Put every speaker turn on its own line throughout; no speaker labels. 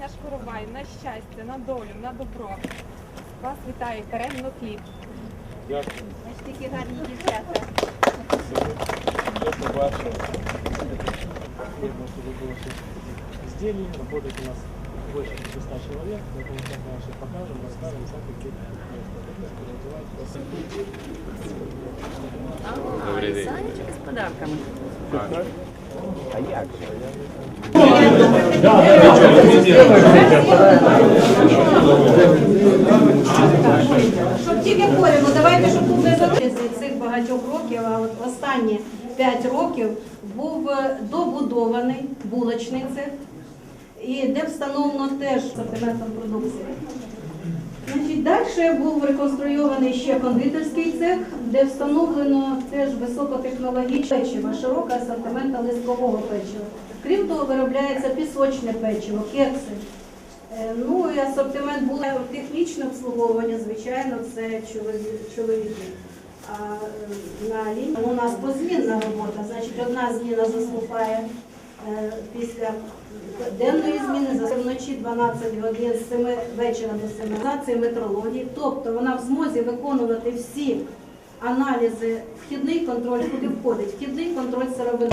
наш коровай на щастя, на долю, на добро. Вас вітає Карен Хліб.
Дякую.
Такі гарні дівчата.
Я побачив. Видно, что вы было шесть изделий. Работает у нас больше 500 человек. Поэтому сейчас мы ваши покажем, расскажем, как и где
Добрий день.
Санечки з подарками.
Щоб тільки поряд, ну давайте, щоб тут не залишилися цих багатьох років, а от останні 5 років був е, добудований булочний цех, і де встановлено теж асортиментом продукції. Значить, далі був реконструйований ще кондитерський цех, де встановлено теж високотехнологічне печиво, широкий асортимент листкового печива. Крім того, виробляється пісочне печиво, кекси. Е, Ну і асортимент було технічне обслуговування, звичайно, це чолові- чоловіки. А е, на лінії у нас позмінна робота, значить одна зміна заступає е, після денної зміни за вночі 12 годин з 7 вечора до 7 Організації метрології. Тобто вона в змозі виконувати всі аналізи, вхідний контроль, куди входить, вхідний контроль сировини.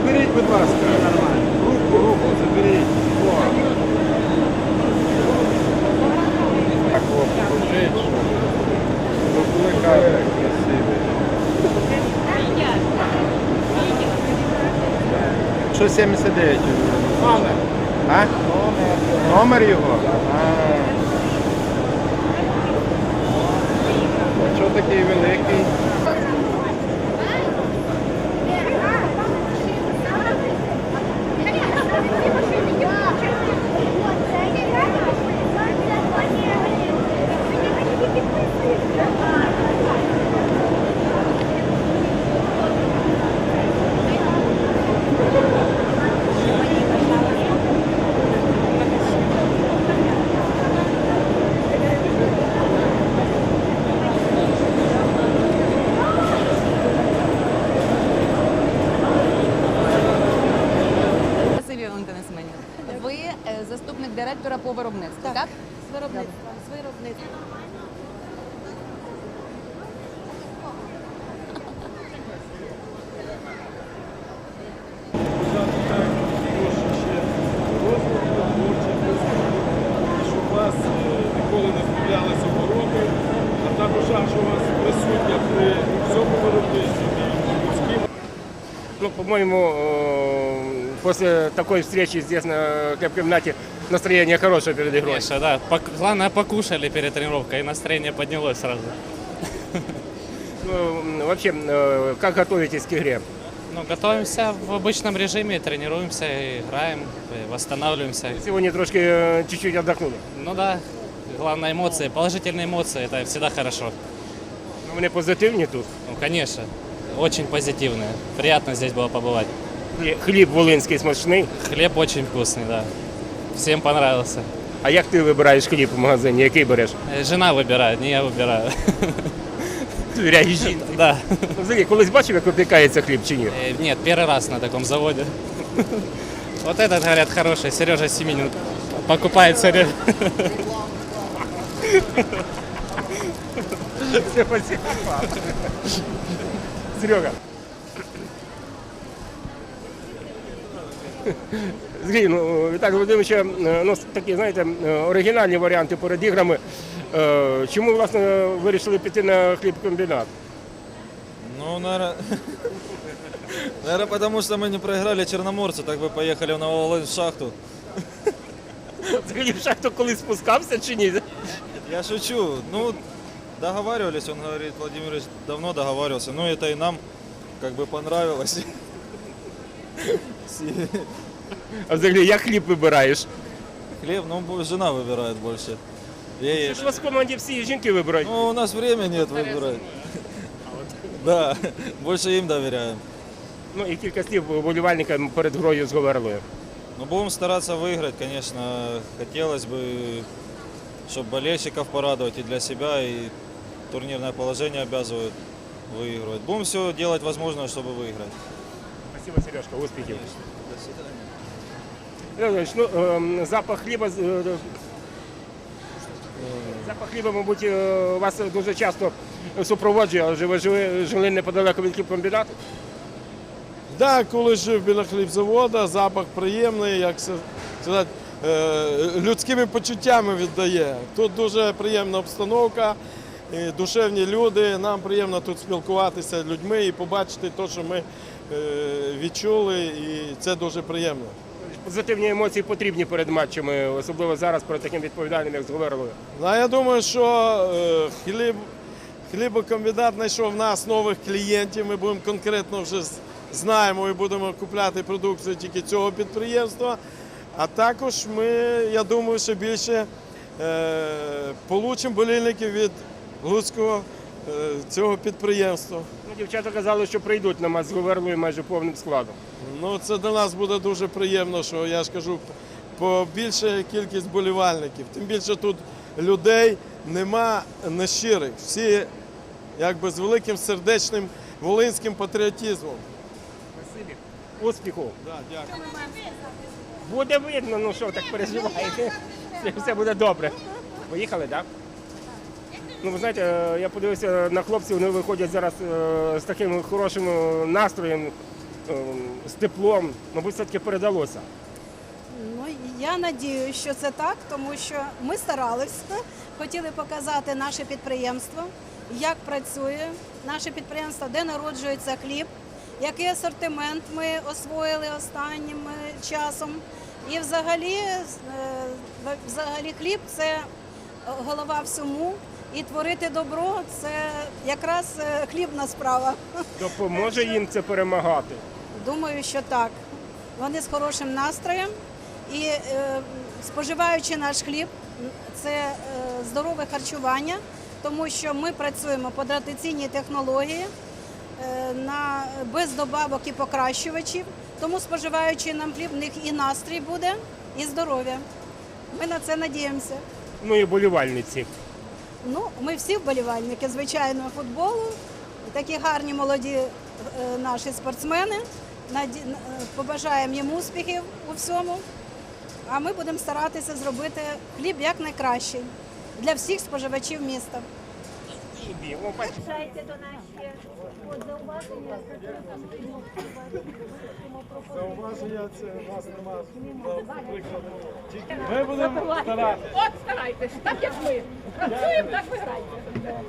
заберіть, будь ласка. Руку, руку
заберіть.
О.
Так, вот покажіть, що. Викликає ну, ну, красивий.
Що 79? Номер. Номер його? А. Чого такий великий? Заступник директора по виробництву, так?
З виробництва. З виробництва.
щоб вас е, ніколи не збавлялися обороти, а також що вас присутня при всьому виробництві
Ну, по-моему, э, после такой встречи здесь на комнате настроение хорошее перед игрой.
Конечно, да. Пок- Главное, покушали перед тренировкой, и настроение поднялось сразу.
Ну, вообще, э, как готовитесь к игре?
Ну, готовимся в обычном режиме, тренируемся, играем, и восстанавливаемся.
Сегодня трошки э, чуть-чуть отдохнули.
Ну да, главное эмоции, положительные эмоции, это всегда хорошо.
Ну, Вони позитивні тут.
Ну, конечно, очень позитивные. Приятно здесь было побывать.
Хлі- Хліб волинський смачний.
Хлеб очень вкусный, да. Всем понравился.
А як ти вибираєш хліб в магазині? Який береш?
Э, Жена выбирает, не я выбираю.
Довіряєш жінці.
Да.
Ну, Взагалі, колись бачив, як випікається хліб чи ні?
Э, Нет, первый раз на таком заводе. Вот этот, говорят, хороший, Сережа Семенин. Покупает Сережа.
Все, спасибо. Серега. ну, Віталій Володимирович, е, ну, такі, знаєте, е, оригінальні варіанти перед іграми. Е, Чому, власне, вирішили піти на хлібкомбінат?
Ну, наверное, наверное, потому что мы не проиграли Черноморцу, так бы поехали в Нововолынск в шахту.
Взагалі в шахту колись спускався чи ні?
Я шучу. Ну, договаривались, он говорит, Владимирович давно договаривался. Ну, это и нам как бы понравилось. Си-
А взагалі, як хліб вибираєш?
Хлеб, ну, бо- жена выбирает больше. Ей-
Це ж у вас в команді всі жінки вибирають.
Ну, у нас времени нет выбирать. Да, больше им доверяем.
Ну і кілька слів вболівальникам перед грою з Говерлою.
Ну, будем стараться выиграть, конечно. Хотелось бы, чтобы болельщиков порадовать и для себя, и турнирное положение обязывает выигрывать. Будем все делать возможное, чтобы выиграть.
Спасибо, Сережка, успіхів. Леонід, ну, ем, запах хліба, е, запах хліба, мабуть, вас дуже часто супроводжує, адже ви жили, жили неподалеку від хлібкомбінату.
Да, коли жив біля хлібзавода, запах приємний, як сказати, е, людськими почуттями віддає. Тут дуже приємна обстановка, душевні люди. Нам приємно тут спілкуватися з людьми і побачити те, що ми відчули, і це дуже приємно.
Позитивні емоції потрібні перед матчами, особливо зараз перед таким відповідальним, як з Говерлою.
Ну, я думаю, що е, хліб, хлібокомбінат знайшов в нас нових клієнтів. Ми будемо конкретно вже знаємо і будемо купляти продукцію тільки цього підприємства. А також ми, я думаю, що більше е, получимо болільників від Луцького е, цього підприємства.
Ну, дівчата казали, що прийдуть на матч з майже повним складом.
Ну, це для нас буде дуже приємно, що я ж кажу, побільше кількість болівальників. Тим більше тут людей нема нещирих. Всі якби з великим сердечним волинським патріотизмом.
Спасибі. Успіху.
Да, дякую.
Буде видно, ну що, так переживаєте. Все, буде добре. Поїхали, так? Ну, ви знаєте, е, я подивився на хлопців, вони виходять зараз е, з таким хорошим е, настроєм, з теплом. Мабуть, все-таки передалося.
Ну, я надію, що це так, тому що ми старалися, хотіли показати наше підприємство, як працює наше підприємство, де народжується хліб. який асортимент ми освоїли останнім часом. І взагалі, взагалі хліб це голова всьому. І творити добро це якраз е, хлібна справа.
Допоможе їм це перемагати.
Думаю, що так. Вони з хорошим настроєм і е, споживаючи наш хліб, це е, здорове харчування, тому що ми працюємо по традиційній технології е, на без добавок і покращувачів. Тому споживаючи нам хліб, в них і настрій буде, і здоров'я. Ми на це надіємося.
Ну і болівальниці.
Ну, ми всі вболівальники, звичайно, футболу. Такі гарні молоді е, наші спортсмени. Е, Побажаємо їм успіхів у всьому. А ми будемо старатися зробити хліб як найкращий для всіх споживачів міста.
Собі. О, бачите.
Приїжджайте до нас ще. От зауваження.
Зауваження це у нас немає прикладу. Тільки ми будемо старатися.
От старайтесь, так як ми. Працюємо, так ви граєте.